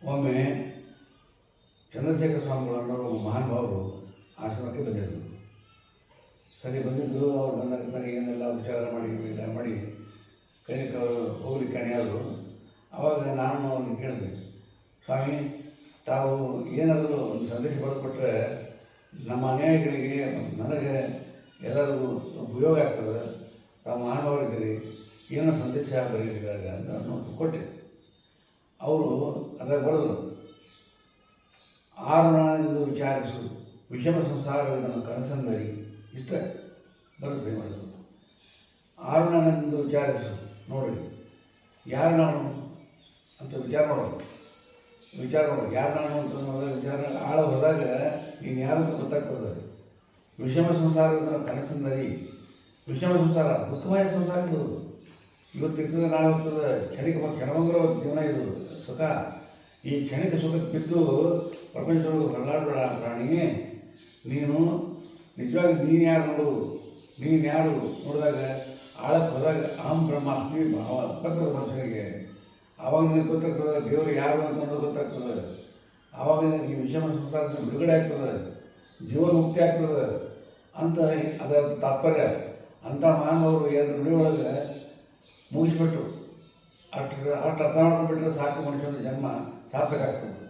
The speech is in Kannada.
ಒಮ್ಮೆ ಚಂದ್ರಶೇಖರ ಸ್ವಾಮಿಗಳನ್ನೋರು ಒಬ್ಬ ಮಹಾನುಭಾವರು ಆಶ್ರಮಕ್ಕೆ ಬಂದಿದ್ದರು ಸರಿ ಬಂದಿದ್ದರು ಅವ್ರು ಬಂದಾಗ ನನಗೆ ಏನೆಲ್ಲ ವಿಚಾರ ಮಾಡಿ ಇಲ್ಲ ಮಾಡಿ ಕೈಲಿಕ್ಕೆ ಅವರು ಹೋಗ್ಲಿಕ್ಕೆ ಅಣಿಯಾದರು ಆವಾಗ ನಾನು ಅವ್ರನ್ನ ಕೇಳಿದೆ, ಸ್ವಾಮಿ, ತಾವು ಏನಾದರೂ ಒಂದು ಸಂದೇಶ ಬರೆದುಕೊಟ್ರೆ ನಮ್ಮ ಅನ್ಯಾಯಗಳಿಗೆ ನನಗೆ ಎಲ್ಲರಿಗೂ ಉಪಯೋಗ ಆಗ್ತದೆ. ತಾವು ಮಾನವರಿದ್ದೀರಿ ಏನೋ ಸಂದೇಶ ಬರೀರಿದಾಗ ಅಂತ ನಾನು ಕೊಟ್ಟೆ ಅದ್ರಾಗ ಬರೋದು ಆರು ನಾಳೆಂದು ವಿಚಾರಿಸು, ವಿಷಮ ಸಂಸಾರವನ್ನು ಕನಸಂದರಿ ಇಷ್ಟ ಬರುತ್ತೆ ಮಾಡೋದು ಆರು ನಾಳೆಂದು ವಿಚಾರಿಸು ನೋಡಿ ಯಾರು ನಾನು ಅಂತ ವಿಚಾರ ಮಾಡೋದು. ವಿಚಾರ ಮಾಡೋದು. ಯಾರು ನಾನು ಅಂತ ಮೊದಲು ವಿಚಾರ ಆಳ ಹೋದಾಗ ನೀನು ಯಾರು ಅಂತ ಗೊತ್ತಾಗ್ತದೆ. ವಿಷಮ ಸಂಸಾರದ ಕನಸಂದರಿ ವಿಷಮ ಸಂಸಾರ ದುಃಖಮಯ ಸಂಸಾರ ಇವತ್ತು ಇರ್ತದೆ, ನಾಳೆ ಹೋಗ್ತದೆ ಮತ್ತು ಕ್ಷಣಭಂಗರ ಜೀವನ ಇದು, ಸುಖ. ಈ ಕ್ಷಣಿಕ ಸುಖಕ್ಕೆ ಬಿದ್ದು ಪ್ರಪಂಚದೊಳಗೆ ಹೊರಲಾಡಬೇಡ ಪ್ರಾಣಿ ನೀನು ನಿಜವಾಗಿ ನೀನು ಯಾರು ನೋಡು, ನೀನು ಯಾರು ನೋಡಿದಾಗ ಆಳಕ್ಕೆ ಹೋದಾಗ ಅಹಂ ಬ್ರಹ್ಮಾಸ್ಮಿ ಭಾವ ಬರ್ತದೆ ಮನುಷ್ಯನಿಗೆ. ಆವಾಗ ನಿನಗೆ ಗೊತ್ತಾಗ್ತದೆ ದೇವರು ಯಾರು ಅಂತ ಅನ್ನೋದು ಗೊತ್ತಾಗ್ತದೆ. ಆವಾಗ ಈ ವಿಷಮ ಸಂಸಾರದಿಂದ ಬಿಡುಗಡೆ ಆಗ್ತದೆ, ಜೀವನ ಮುಕ್ತಿ ಆಗ್ತದೆ ಅಂತ ಅದರ ತಾತ್ಪರ್ಯ. ಅಂಥ ಮಾನವರು ಎರಡು ನುಡಿ ಒಳಗೆ ಮುಗಿಸ್ಬಿಟ್ರು. ಅಷ್ಟು ಅಷ್ಟು ಅರ್ಥ ಮಾಡ್ಕೊಂಡ್ಬಿಟ್ರೆ ಸಾಕು ಮನುಷ್ಯನ ಜನ್ಮ ಸಾರ್ಥಕ ಆಗ್ತದೆ.